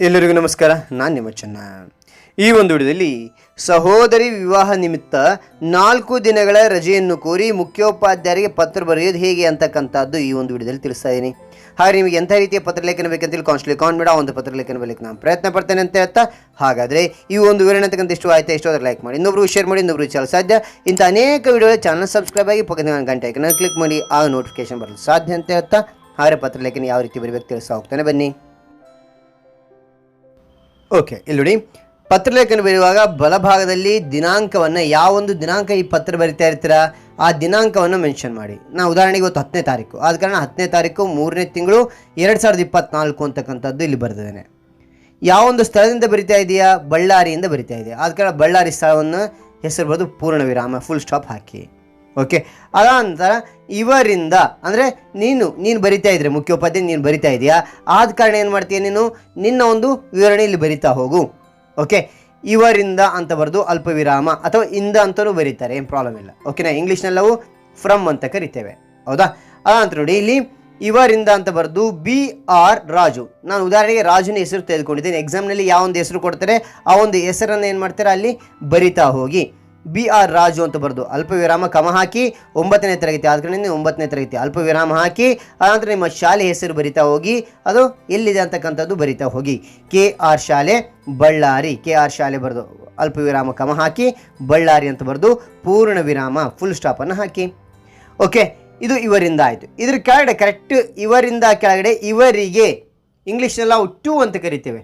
ಎಲ್ಲರಿಗೂ ನಮಸ್ಕಾರ, ನಾನು ನಿಮ್ಮ ಚೆನ್ನ. ಈ ಒಂದು ವಿಡಿಯೋದಲ್ಲಿ ಸಹೋದರಿ ವಿವಾಹ ನಿಮಿತ್ತ ನಾಲ್ಕು ದಿನಗಳ ರಜೆಯನ್ನು ಕೋರಿ ಮುಖ್ಯೋಪಾಧ್ಯಾಯರಿಗೆ ಪತ್ರ ಬರೆಯೋದು ಹೇಗೆ ಅಂತಕ್ಕಂಥದ್ದು ಈ ಒಂದು ವಿಡಿಯೋದಲ್ಲಿ ತಿಳಿಸ್ತಾ ಇದ್ದೀನಿ ಹಾಗೆ ನಿಮಗೆ ಎಂಥ ರೀತಿಯ ಪತ್ರಲೇಖನ ಬೇಕಂತೇಳಿ ಕಾನ್ಸ್ಟ್ಲಿ ಕಾನ್ ಬೇಡ ಆ ಒಂದು ಪತ್ರಲೇಖನ ಬರಲಿಕ್ಕೆ ನಾನು ಪ್ರಯತ್ನ ಪಡ್ತೇನೆ ಅಂತ ಹೇಳ್ತಾ, ಹಾಗಾದರೆ ಈ ಒಂದು ವಿವರಣೆ ಅಂತಕ್ಕಂಥ ಇಷ್ಟು ಆಯ್ತಾ, ಇಷ್ಟು ಲೈಕ್ ಮಾಡಿ ಇನ್ನೊಬ್ರು ಶೇರ್ ಮಾಡಿ ಇನ್ನೊಬ್ರು ಚಾನಲ್ ಸಾಧ್ಯ, ಇಂಥ ಅನೇಕ ವಿಡಿಯೋ ಚಾನಲ್ ಸಬ್ಸ್ಕ್ರೈಬ್ ಆಗಿ ಪಕ್ಕದ ಗಂಟೆ ಕ್ಲಿಕ್ ಮಾಡಿ, ಆ ನೋಟಿಫಿಕೇಶನ್ ಬರಲು ಸಾಧ್ಯ ಅಂತ ಹೇಳ್ತಾ ಹಾಗೆ ಪತ್ರಲೇಖನ ಯಾವ ರೀತಿ ಬರಬೇಕು ತಿಳಿಸ್ತಾ ಹೋಗ್ತಾನೆ, ಬನ್ನಿ. ಓಕೆ ಇಲ್ಲಿ ನೋಡಿ. ಪತ್ರಲೇಖನ ಬರೆಯುವಾಗ ಬಲಭಾಗದಲ್ಲಿ ದಿನಾಂಕವನ್ನು ಯಾವೊಂದು ದಿನಾಂಕ ಈ ಪತ್ರ ಬರಿತಾ ಇರ್ತೀರಾ, ಆ ದಿನಾಂಕವನ್ನು ಮೆನ್ಷನ್ ಮಾಡಿ. ನಾವು ಉದಾಹರಣೆಗೆ ಇವತ್ತು ಹತ್ತನೇ ತಾರೀಕು. ಆದ ಕಾರಣ ಹತ್ತನೇ ತಾರೀಕು, ಮೂರನೇ ತಿಂಗಳು, ಎರಡು ಸಾವಿರದ ಇಪ್ಪತ್ನಾಲ್ಕು ಅಂತಕ್ಕಂಥದ್ದು ಇಲ್ಲಿ ಬರೆದಿದ್ದೇನೆ. ಯಾವೊಂದು ಸ್ಥಳದಿಂದ ಬರಿತಾ ಇದೆಯಾ? ಬಳ್ಳಾರಿಯಿಂದ ಬರಿತಾ ಇದೆಯಾ? ಆದ ಕಾರಣ ಬಳ್ಳಾರಿ ಸ್ಥಳವನ್ನು ಹೆಸರು ಬರೆದು ಪೂರ್ಣ ವಿರಾಮ ಫುಲ್ ಸ್ಟಾಪ್ ಹಾಕಿ. ಓಕೆ ಅದಾನಂತರ ಇವರಿಂದ, ಅಂದರೆ ನೀನು ನೀನು ಬರಿತಾ ಇದ್ರೆ, ಮುಖ್ಯೋಪಾಧ್ಯಾಯ, ನೀನು ಬರಿತಾ ಇದೆಯಾ? ಆದ ಕಾರಣ ಏನು ಮಾಡ್ತೀಯ ನೀನು? ನಿನ್ನ ಒಂದು ವಿವರಣೆ ಇಲ್ಲಿ ಬರಿತಾ ಹೋಗು. ಓಕೆ ಇವರಿಂದ ಅಂತ ಬರೆದು ಅಲ್ಪ ವಿರಾಮ ಅಥವಾ ಇಂದ ಅಂತಲೂ ಬರೀತಾರೆ, ಏನು ಪ್ರಾಬ್ಲಮ್ ಇಲ್ಲ. ಓಕೆನಾ ಇಂಗ್ಲೀಷ್ನಲ್ಲವು ಫ್ರಮ್ ಅಂತ ಕರಿತೇವೆ. ಹೌದಾ? ಅದಂತ ನೋಡಿ, ಇಲ್ಲಿ ಇವರಿಂದ ಅಂತ ಬರೆದು ಬಿ ಆರ್ ರಾಜು. ನಾನು ಉದಾಹರಣೆಗೆ ರಾಜುನ ಹೆಸರು ತೆಗೆದುಕೊಂಡಿದ್ದೇನೆ. ಎಕ್ಸಾಮ್ನಲ್ಲಿ ಯಾವ ಒಂದು ಹೆಸರು ಕೊಡ್ತಾರೆ, ಆ ಒಂದು ಹೆಸರನ್ನು ಏನು ಮಾಡ್ತಾರೆ ಅಲ್ಲಿ? ಬರಿತಾ ಹೋಗಿ. ಬಿ ಆರ್ ರಾಜು ಅಂತ ಬರೆದು ಅಲ್ಪ ವಿರಾಮ ಕಮ ಹಾಕಿ ಒಂಬತ್ತನೇ ತರಗತಿ ಆದ ಕಡೆಯಿಂದ ಒಂಬತ್ತನೇ ತರಗತಿ ಅಲ್ಪ ವಿರಾಮ ಹಾಕಿ, ಆನಂತರ ನಿಮ್ಮ ಶಾಲೆ ಹೆಸರು ಬರಿತಾ ಹೋಗಿ, ಅದು ಎಲ್ಲಿದೆ ಅಂತಕ್ಕಂಥದ್ದು ಬರಿತಾ ಹೋಗಿ. ಕೆ ಆರ್ ಶಾಲೆ ಬಳ್ಳಾರಿ, ಕೆ ಆರ್ ಶಾಲೆ ಬರೆದು ಅಲ್ಪ ವಿರಾಮ ಕಮ ಹಾಕಿ, ಬಳ್ಳಾರಿ ಅಂತ ಬರೆದು ಪೂರ್ಣ ವಿರಾಮ ಫುಲ್ ಸ್ಟಾಪನ್ನು ಹಾಕಿ. ಓಕೆ, ಇದು ಇವರಿಂದ ಆಯಿತು. ಇದ್ರ ಕೆಳಗಡೆ ಕರೆಕ್ಟ್ ಇವರಿಂದ ಕೆಳಗಡೆ ಇವರಿಗೆ ಇಂಗ್ಲೀಷ್ನೆಲ್ಲ ನಾವು ಟು ಅಂತ ಕರಿತೇವೆ.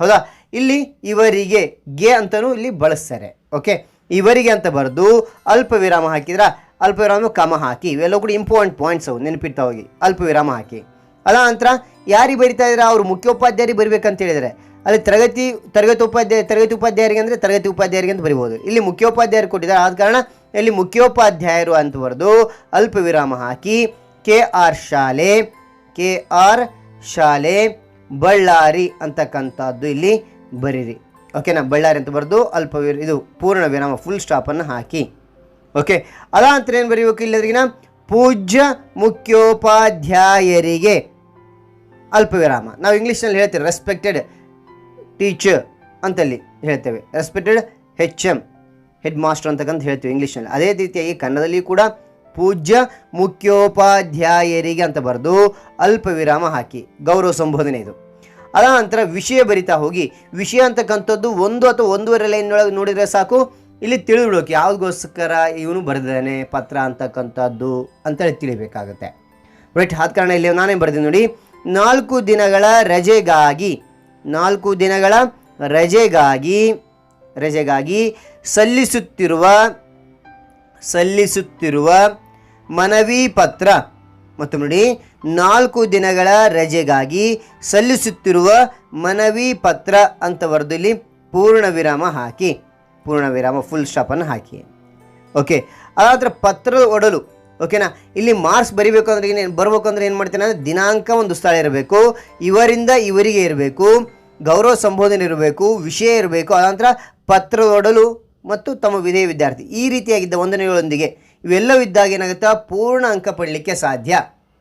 ಹೌದಾ? ಇಲ್ಲಿ ಇವರಿಗೆ ಗೆ ಅಂತಲೂ ಇಲ್ಲಿ ಬಳಸ್ತಾರೆ. ಓಕೆ? ಇವರಿಗೆ ಅಂತ ಬರೆದು ಅಲ್ಪ ವಿರಾಮ ಹಾಕಿದ್ರ, ಅಲ್ಪ ವಿರಾಮ ಕಮ ಹಾಕಿ ಇವೆಲ್ಲ ಕೂಡ ಇಂಪಾರ್ಟೆಂಟ್ ಪಾಯಿಂಟ್ಸ್ ಅವು, ನೆನಪಿಡ್ತಾ ಹೋಗಿ, ಅಲ್ಪ ವಿರಾಮ ಹಾಕಿ. ಅದ ನಂತರ ಯಾರಿಗೆ ಬರಿತಾ ಇದ್ರೆ ಅವರು ಮುಖ್ಯೋಪಾಧ್ಯಾಯರಿಗೆ ಬರಿಬೇಕಂತ ಹೇಳಿದರೆ, ಅಲ್ಲಿ ತರಗತಿ ತರಗತಿ ಉಪಾಧ್ಯಾಯ, ತರಗತಿ ಉಪಾಧ್ಯಾಯರಿಗೆ ಅಂದರೆ ತರಗತಿ ಉಪಾಧ್ಯಾಯರಿಗೆ ಅಂತ ಬರಿಬೋದು. ಇಲ್ಲಿ ಮುಖ್ಯೋಪಾಧ್ಯಾಯರು ಕೊಟ್ಟಿದ್ದಾರೆ, ಆದ ಕಾರಣ ಇಲ್ಲಿ ಮುಖ್ಯೋಪಾಧ್ಯಾಯರು ಅಂತ ಬರೆದು ಅಲ್ಪ ವಿರಾಮ ಹಾಕಿ, ಕೆ ಆರ್ ಶಾಲೆ, ಕೆ ಆರ್ ಶಾಲೆ ಬಳ್ಳಾರಿ ಅಂತಕ್ಕಂಥದ್ದು ಇಲ್ಲಿ ಬರೀರಿ. ಓಕೆನಾ ಬಳ್ಳಾರಿ ಅಂತ ಬರೆದು ಅಲ್ಪವಿರ ಇದು ಪೂರ್ಣ ವಿರಾಮ ಫುಲ್ ಸ್ಟಾಪನ್ನು ಹಾಕಿ. ಓಕೆ ಅದಾಂತರ ಏನು ಬರೀಬೇಕು ಇಲ್ಲದ್ರಿಗಿನ? ಪೂಜ್ಯ ಮುಖ್ಯೋಪಾಧ್ಯಾಯರಿಗೆ ಅಲ್ಪ ವಿರಾಮ. ನಾವು ಇಂಗ್ಲೀಷ್ನಲ್ಲಿ ಹೇಳ್ತೇವೆ ರೆಸ್ಪೆಕ್ಟೆಡ್ ಟೀಚರ್ ಅಂತಲ್ಲಿ ಹೇಳ್ತೇವೆ. Respected H M head master ಅಂತಕ್ಕಂತ ಹೇಳ್ತೀವಿ ಇಂಗ್ಲೀಷ್ನಲ್ಲಿ ಅದೇ ರೀತಿಯಾಗಿ ಕನ್ನಡದಲ್ಲಿ ಕೂಡ ಪೂಜ್ಯ ಮುಖ್ಯೋಪಾಧ್ಯಾಯರಿಗೆ ಅಂತ ಬರೆದು ಅಲ್ಪ ವಿರಾಮ ಹಾಕಿ. ಗೌರವ ಸಂಬೋಧನೆ ಇದು. ಅದ ನಂತರ ವಿಷಯ ಬರಿತಾ ಹೋಗಿ. ವಿಷಯ ಅಂತಕ್ಕಂಥದ್ದು ಒಂದು ಅಥವಾ ಒಂದೂವರೆ ಲೈನ್ ಒಳಗೆ ನೋಡಿದರೆ ಸಾಕು. ಇಲ್ಲಿ ತಿಳಿದುಬಿಡೋಕೆ ಯಾವುದಕ್ಕೋಸ್ಕರ ಇವನು ಬರೆದಿದ್ದಾನೆ ಪತ್ರ ಅಂತಕ್ಕಂಥದ್ದು ಅಂತೇಳಿ ತಿಳಿಬೇಕಾಗುತ್ತೆ. ರೈಟ್ ಆದ ಕಾರಣ ಇಲ್ಲಿ ನಾನೇ ಬರೆದಿನಿ ನೋಡಿ. ನಾಲ್ಕು ದಿನಗಳ ರಜೆಗಾಗಿ, ನಾಲ್ಕು ದಿನಗಳ ರಜೆಗಾಗಿ ರಜೆಗಾಗಿ ಸಲ್ಲಿಸುತ್ತಿರುವ ಸಲ್ಲಿಸುತ್ತಿರುವ ಮನವಿ ಪತ್ರ. ಮತ್ತು ನೋಡಿ ನಾಲ್ಕು ದಿನಗಳ ರಜೆಗಾಗಿ ಸಲ್ಲಿಸುತ್ತಿರುವ ಮನವಿ ಪತ್ರ ಅಂತ ಬರೆದಲ್ಲಿ ಪೂರ್ಣ ವಿರಾಮ ಹಾಕಿ, ಪೂರ್ಣ ವಿರಾಮ ಫುಲ್ ಸ್ಟಾಪನ್ನು ಹಾಕಿ. ಓಕೆ ಅದಾದ್ರೆ ಪತ್ರದ ಒಡಲು ಓಕೆನಾ ಇಲ್ಲಿ ಮಾರ್ಕ್ಸ್ ಬರಿಬೇಕು ಅಂದ್ರೆ ಏನು, ಬರಬೇಕು ಅಂದ್ರೆ ಏನು ಮಾಡ್ತೀನಿ? ಅಂದರೆ ದಿನಾಂಕ ಒಂದು ಸ್ಥಳ ಇರಬೇಕು, ಇವರಿಂದ ಇವರಿಗೆ ಇರಬೇಕು, ಗೌರವ ಸಂಬೋಧನೆ ಇರಬೇಕು, ವಿಷಯ ಇರಬೇಕು ಅನಂತರ ಪತ್ರ ಒಡಲು ಮತ್ತು ತಮ್ಮ ವಿಧೇಯ ವಿದ್ಯಾರ್ಥಿ, ಈ ರೀತಿಯಾಗಿದ್ದ ವಂದನೆಗಳೊಂದಿಗೆ ಇವೆಲ್ಲವಿದ್ದಾಗ ಏನಾಗುತ್ತೆ? ಪೂರ್ಣ ಅಂಕ ಪಡಲಿಕ್ಕೆ ಸಾಧ್ಯ.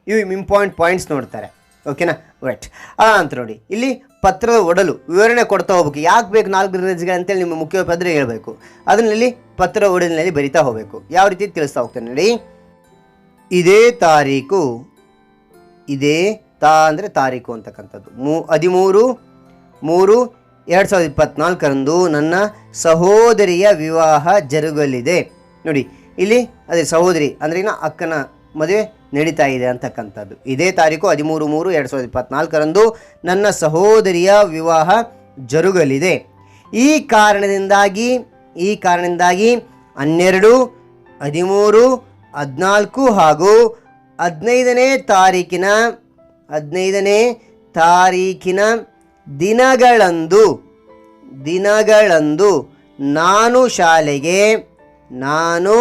ಇವು ಇಂಪಾರ್ಟೆಂಟ್ ಪಾಯಿಂಟ್ಸ್ ನೋಡ್ತಾರೆ. ಓಕೆನಾ ರೈಟ್ ಅಂತ ನೋಡಿ. ಇಲ್ಲಿ ಪತ್ರದ ಒಡಲು ವಿವರಣೆ ಕೊಡ್ತಾ ಹೋಗ್ಬೇಕು. ಯಾಕೆ ಬೇಕು ನಾಲ್ಕು ಅಂತೇಳಿ ನಿಮ್ಮ ಮುಖ್ಯೋಪಾಧ್ಯಾಯ ಹೇಳಬೇಕು. ಅದರಲ್ಲಿ ಪತ್ರ ಒಡಲಿನಲ್ಲಿ ಬರಿತಾ ಹೋಗಬೇಕು. ಯಾವ ರೀತಿ ತಿಳಿಸ್ತಾ ಹೋಗ್ತೇನೆ ನೋಡಿ. ಇದೇ ತಾರೀಕು, ಇದೇ ತಾ ಅಂದರೆ ತಾರೀಕು ಅಂತಕ್ಕಂಥದ್ದು. ಮೂ, ಹದಿಮೂರು, ಮೂರು, ಎರಡು ಸಾವಿರದ ಇಪ್ಪತ್ನಾಲ್ಕರಂದು ನನ್ನ ಸಹೋದರಿಯ ವಿವಾಹ ಜರುಗಲಿದೆ. ನೋಡಿ, ಇಲ್ಲಿ ಅದೇ ಸಹೋದರಿ ಅಂದ್ರೆ ಅಕ್ಕನ ಮದುವೆ ನಡೀತಾ ಇದೆ ಅಂತಕ್ಕಂಥದ್ದು. ಇದೇ ತಾರೀಕು ಹದಿಮೂರು ಮೂರು ಎರಡು ಸಾವಿರದ ಇಪ್ಪತ್ನಾಲ್ಕರಂದು ನನ್ನ ಸಹೋದರಿಯ ವಿವಾಹ ಜರುಗಲಿದೆ. ಈ ಕಾರಣದಿಂದಾಗಿ ಈ ಕಾರಣದಿಂದಾಗಿ ಹನ್ನೆರಡು, ಹದಿಮೂರು, ಹದಿನಾಲ್ಕು ಹಾಗೂ ಹದಿನೈದನೇ ತಾರೀಕಿನ ಹದಿನೈದನೇ ತಾರೀಕಿನ ದಿನಗಳಂದು ದಿನಗಳಂದು ನಾನು ಶಾಲೆಗೆ ನಾನು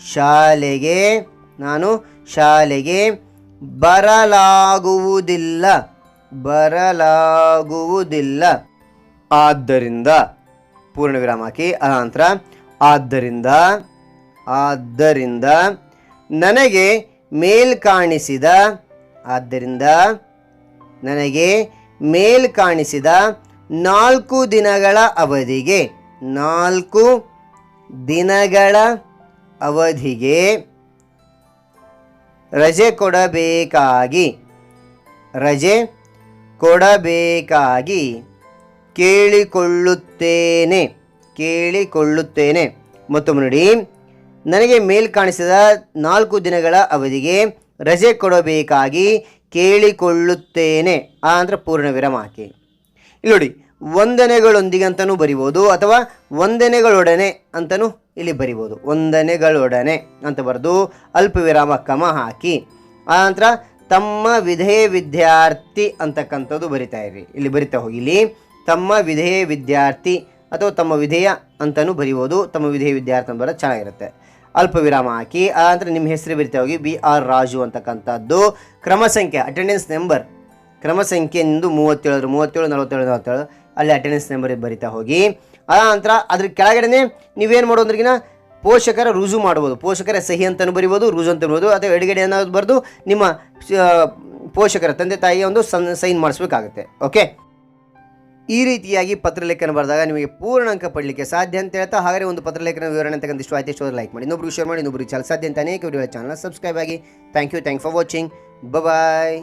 ಶಾಲೆಗೆ ನಾನು ಶಾಲೆಗೆ ಬರಲಾಗುವುದಿಲ್ಲ ಬರಲಾಗುವುದಿಲ್ಲ. ಆದ್ದರಿಂದ ಪೂರ್ಣ ವಿರಾಮ ಹಾಕಿ ಅನಂತರ, ಆದ್ದರಿಂದ ಆದ್ದರಿಂದ ನನಗೆ ಮೇಲ್ ಕಾಣಿಸಿದ, ಆದ್ದರಿಂದ ನನಗೆ ಮೇಲ್ ಕಾಣಿಸಿದ ನಾಲ್ಕು ದಿನಗಳ ಅವಧಿಗೆ, ನಾಲ್ಕು ದಿನಗಳ ಅವಧಿಗೆ ರಜೆ ಕೊಡಬೇಕಾಗಿ ರಜೆ ಕೊಡಬೇಕಾಗಿ ಕೇಳಿಕೊಳ್ಳುತ್ತೇನೆ ಕೇಳಿಕೊಳ್ಳುತ್ತೇನೆ. ಮತ್ತೊಮ್ಮೆ ನೋಡಿ ನನಗೆ ಮೇಲ್ ಕಾಣಿಸಿದ ನಾಲ್ಕು ದಿನಗಳ ಅವಧಿಗೆ ರಜೆ ಕೊಡಬೇಕಾಗಿ ಕೇಳಿಕೊಳ್ಳುತ್ತೇನೆ. ಆ ಅಂದರೆ ಪೂರ್ಣ ವಿರಾಮ ಹಾಕಿ. ಇಲ್ಲಿ ನೋಡಿ ವಂದನೆಗಳೊಂದಿಗೆ ಅಂತಲೂ ಬರಿಬೋದು, ಅಥವಾ ವಂದನೆಗಳೊಡನೆ ಅಂತಲೂ ಇಲ್ಲಿ ಬರಿಬೋದು. ವಂದನೆಗಳೊಡನೆ ಅಂತ ಬರೆದು ಅಲ್ಪ ವಿರಾಮ ಕಮ ಹಾಕಿ. ಆನಂತರ ತಮ್ಮ ವಿಧೇಯ ವಿದ್ಯಾರ್ಥಿ ಅಂತಕ್ಕಂಥದ್ದು ಬರಿತಾ ಇರಿ ಇಲ್ಲಿ ಬರಿತಾ ಹೋಗಿ ಇಲ್ಲಿ ತಮ್ಮ ವಿಧೇಯ ವಿದ್ಯಾರ್ಥಿ ಅಥವಾ ತಮ್ಮ ವಿಧೇಯ ಅಂತಲೂ ಬರಿಬೋದು. ತಮ್ಮ ವಿಧೇಯ ವಿದ್ಯಾರ್ಥಿ ಅಂತ ಬರೋದು ಚೆನ್ನಾಗಿರುತ್ತೆ. ಅಲ್ಪ ವಿರಾಮ ಹಾಕಿ. ಆನಂತರ ನಿಮ್ಮ ಹೆಸರು ಬರಿತಾ ಹೋಗಿ. ಬಿ ಆರ್ ರಾಜು ಅಂತಕ್ಕಂಥದ್ದು. ಕ್ರಮ ಸಂಖ್ಯೆ ಅಟೆಂಡೆನ್ಸ್ ನಂಬರ್ ಕ್ರಮ ಸಂಖ್ಯೆ ಎಂದು ಮೂವತ್ತೇಳು ಮೂವತ್ತೇಳು, ನಲವತ್ತೇಳು ನಲವತ್ತೇಳು. ಅಲ್ಲಿ ಅಟೆಂಡೆನ್ಸ್ ನಂಬರ್ ಬರಿತಾ ಹೋಗಿ. ಆ ನಂತರ ಅದ್ರ ಕೆಳಗಡೆನೆ ನೀವೇನು ಮಾಡೋದ್ರಿಗಿನ ಪೋಷಕರ ರುಜು ಮಾಡ್ಬೋದು ಪೋಷಕರ ಸಹಿ ಅಂತಲೂ ಬರಿಬೋದು, ರುಜು ಅಂತ ಬರ್ಬೋದು. ಅಥವಾ ಎಡಗಡೆ ಅನ್ನೋದು ಬರೆದು ನಿಮ್ಮ ಪೋಷಕರ ತಂದೆ ತಾಯಿಯ ಒಂದು ಸನ್ ಮಾಡಿಸ್ಬೇಕಾಗುತ್ತೆ. ಓಕೆ ಈ ರೀತಿಯಾಗಿ ಪತ್ರಲೇಖನ ಬರೆದಾಗ ನಿಮಗೆ ಪೂರ್ಣ ಅಂಕ ಪಡಲಿಕ್ಕೆ ಸಾಧ್ಯ ಅಂತ ಹೇಳ್ತಾ ಹಾಗೆ ಒಂದು ಪತ್ರಲೇಖನ ವಿವರಣೆ ಅಂತಕ್ಕಂಥ ಆಯ್ತು, ಇಷ್ಟು ಲೈಕ್ ಮಾಡಿ. ಇನ್ನೊಬ್ಬರು ಶೇರ್ ಮಾಡಿ, ಇನ್ನೊಬ್ರಿಗೆ ಚಾಲ ಸಾಧ್ಯ ಅಂತ ಅನೇಕ ವಿಡಿಯೋ ಚಾನಲ್ ಸಬ್ಸ್ಕ್ರೈಬ್ ಆಗಿ. Thank you thank for watching bye